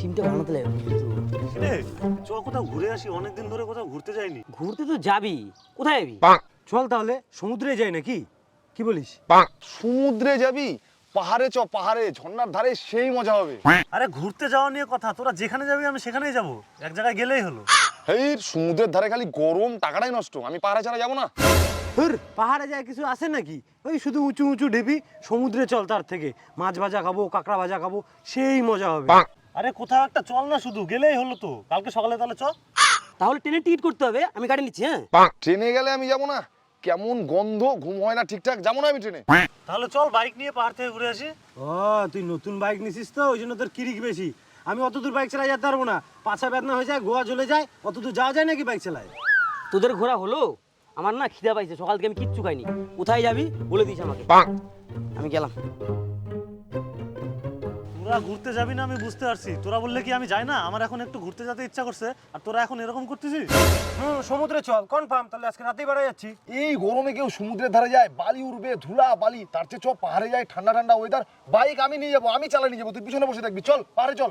টিমটা বানাতে লাগবে চ কোথাও ঘুরে আসি অনেকদিন ধরে কোথাও ঘুরতে যাইনি। ঘুরতে তো যাবি কোথায় যাবি? চল তাহলে সমুদ্রে যাই নাকি? কি বলিস? সমুদ্রে যাবি? পাহাড়ে চ পাহাড়ে ঝর্ণার ধারে সেই মজা হবে। আরে ঘুরতে যাওয়া নিয়ে কথা তোরা যেখানে যাবি আমি সেখানেই যাব। এক জায়গায় গেলেই হলো। এই সমুদ্রের ধারে খালি গরম টাকাটাই নষ্ট। আমি পাহাড়ে ছাড়া যাব না। হুর পাহাড়ে যায় কিছু আছে নাকি? ওই শুধু উঁচু উঁচু ঢেপি সমুদ্রে চল তার থেকে। মাছ ভাজা খাব কাঁকড়া ভাজা খাব সেই মজা হবে। আরে কোথাও একটা চল না শুধু গেলেই হলো তো। কালকে সকালে তাহলে চ তাহলে ট্রেনে টিকিট করতে হবে আমি গাড়ি নিচ্ছি হ্যাঁ? ট্রেনে গেলে আমি যাব না। কেমন গন্ধ ঘুম হয় না ঠিকঠাক যাব না আমি ট্রেনে। তাহলে চল বাইক নিয়ে পাহাড় থেকে ঘুরে আসি। ও তুই নতুন বাইক নিছিস তো ওই জন্য তোর কিরিক বেশি। আমি অত দূর বাইক চালাই যেতে পারব না। পাছা বেদনা হয়ে যায় গোয়া চলে যায় অত দূর যাওয়া যায় নাকি বাইক চালায়? তোদের ঘোরা হলো? আমার না খিদা পাইছে সকাল থেকে আমি কিচ্ছু খাইনি। কোথায় যাবি? বলে দিস আমাকে। আমি গেলাম। তোরা ঘুরতে যাবি না আমি বুঝতে পারছি। তোরা বললে কি আমি যাই না? আমার এখন একটু ঘুরতে যেতে ইচ্ছা করছে। আর তোরা এখন এরকম করতেছিস? হুম সমুদ্রে চল কনফার্ম তাহলে আজকে রাতেই বেড়া যাচ্ছি। এই গরমে কেউ সমুদ্রের ধারে যায় বালি উড়বে ধুলা বালি তার চেয়ে চ পাহাড়ে যায় ঠান্ডা ঠান্ডা ওয়েদার বাইক আমি নিয়ে যাব আমি চালা নিয়ে যাব তুই পিছনে বসে থাকবি চল পাহাড়ে চল।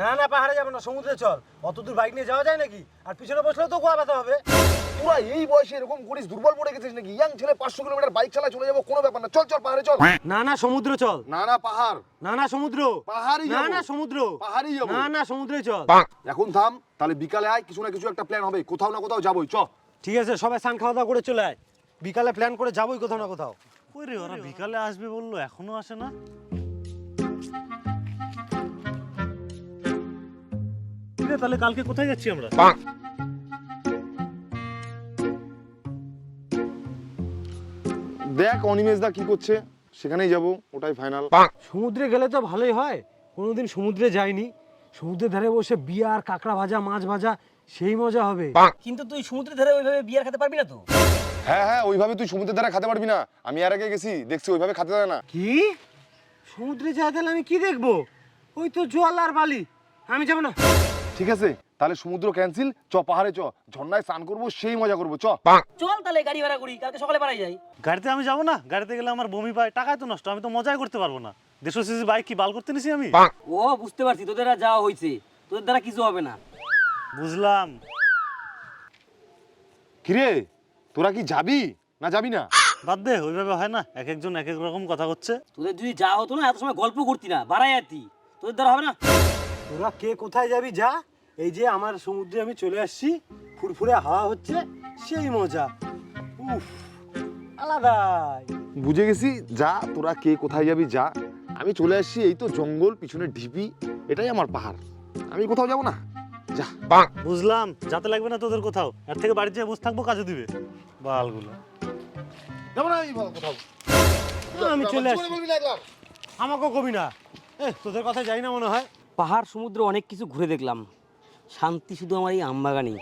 না না পাহাড়ে যাব না সমুদ্রে চল। অত দূর বাইক নিয়ে যাওয়া যায় নাকি? আর পিছনে বসলেও তো গোয়া ব্যথা হবে। তোরা এই বয়সে এরকম করিস দুর্বল পড়ে গেছিস নাকি? ইয়াং ছেলে পাঁচশো কিলোমিটার বাইক চালায় চলে যাব কোনো ব্যাপার না। চল চল পাহাড়ে চল। না না সমুদ্র চল। না না পাহাড়। না না সমুদ্র। পাহাড়ই না না সমুদ্র। পাহাড়ই যাব। না না সমুদ্রে চল। এখন থাম তাহলে বিকালে আয় কিছু না কিছু একটা প্ল্যান হবে। কোথাও না কোথাও যাবোই চ। ঠিক আছে সবাই স্নান খাওয়া দাওয়া করে চলে আয়। বিকালে প্ল্যান করে যাবোই কোথাও না কোথাও। ওই রে ওরা বিকালে আসবে বলল এখনও আসে না? তাহলে কালকে কোথায় যাচ্ছি আমরা? দেখ অনিমেষ দা কি করছে। সেখানেই যাব ওটাই ফাইনাল সমুদ্রে গেলে তো ভালোই হয়। কোনোদিন সমুদ্রে যাইনি। সমুদ্রের ধারে বসে বিয়ার কাঁকড়া ভাজা মাছ ভাজা সেই মজা হবে। কিন্তু তুই সমুদ্রের ধারে ওইভাবে বিয়ার খেতে পারবি না তো? হ্যাঁ হ্যাঁ ওইভাবে তুই সমুদ্রের ধারে খেতে পারবি না। আমি আর আগে গেছি দেখছি ওইভাবে খেতে দেয় না। কি? সমুদ্রে যাই তাহলে আমি কি দেখব? ওই তো জল আর বালি। আমি যাব না। ঠিক আছে? তাহলে সমুদ্র ক্যান্সেল চ পাহাড়ে চ। ঝর্ণায় স্নান করব সেই মজা করব চ। চল তাহলে গাড়ি ভাড়া করি কালকে সকালে পাড়াই যাই। গাড়িতে আমি যাব না? গাড়িতে গেলে আমার বমি পায় টাকায় তো নষ্ট আমি তো মজাই করতে পারব না। দেড়শো সিসি বাইক কি বাল করতে নিছি আমি? ও বুঝতে পারছি তোদের আর যাওয়া হয়েছে তোদের দ্বারা কিছু হবে না। বুঝলাম। কিরে তোরা কি যাবি না যাবি না? বাদ দে ওইভাবে হয় না এক একজন এক এক রকম কথা হচ্ছে। তোদের যদি যা হতো না এত সময় গল্প করতি না বাড়াই আতি। তোদের দ্বারা হবে না? তোরা কে কোথায় যাবি যা? এই যে আমার সমুদ্রে আমি চলে আসছি ফুরফুরে হাওয়া হচ্ছে সেই মজা। উফ আলাদাই। বুঝে গেছি যা তোরা কে কোথায় যাবি যা। আমি চলে আসছি এই তো জঙ্গল পিছনে ঢিপি এটাই আমার পাহাড়। আমি কোথাও যাব না? যা। বুঝলাম যাতে লাগবে না তোদের কোথাও। এর থেকে বাড়িতে যেয়ে বসে থাকব কাজে দিবে। বালগুলো। যাব না আমি কোথাও। আমি চলে আসছি। আমাকেও কবি না। তোদের কথা যাই না মনে হয়? পাহাড় সমুদ্র অনেক কিছু ঘুরে দেখলাম। শান্তি শুধু আমার এই আমবাগানেই।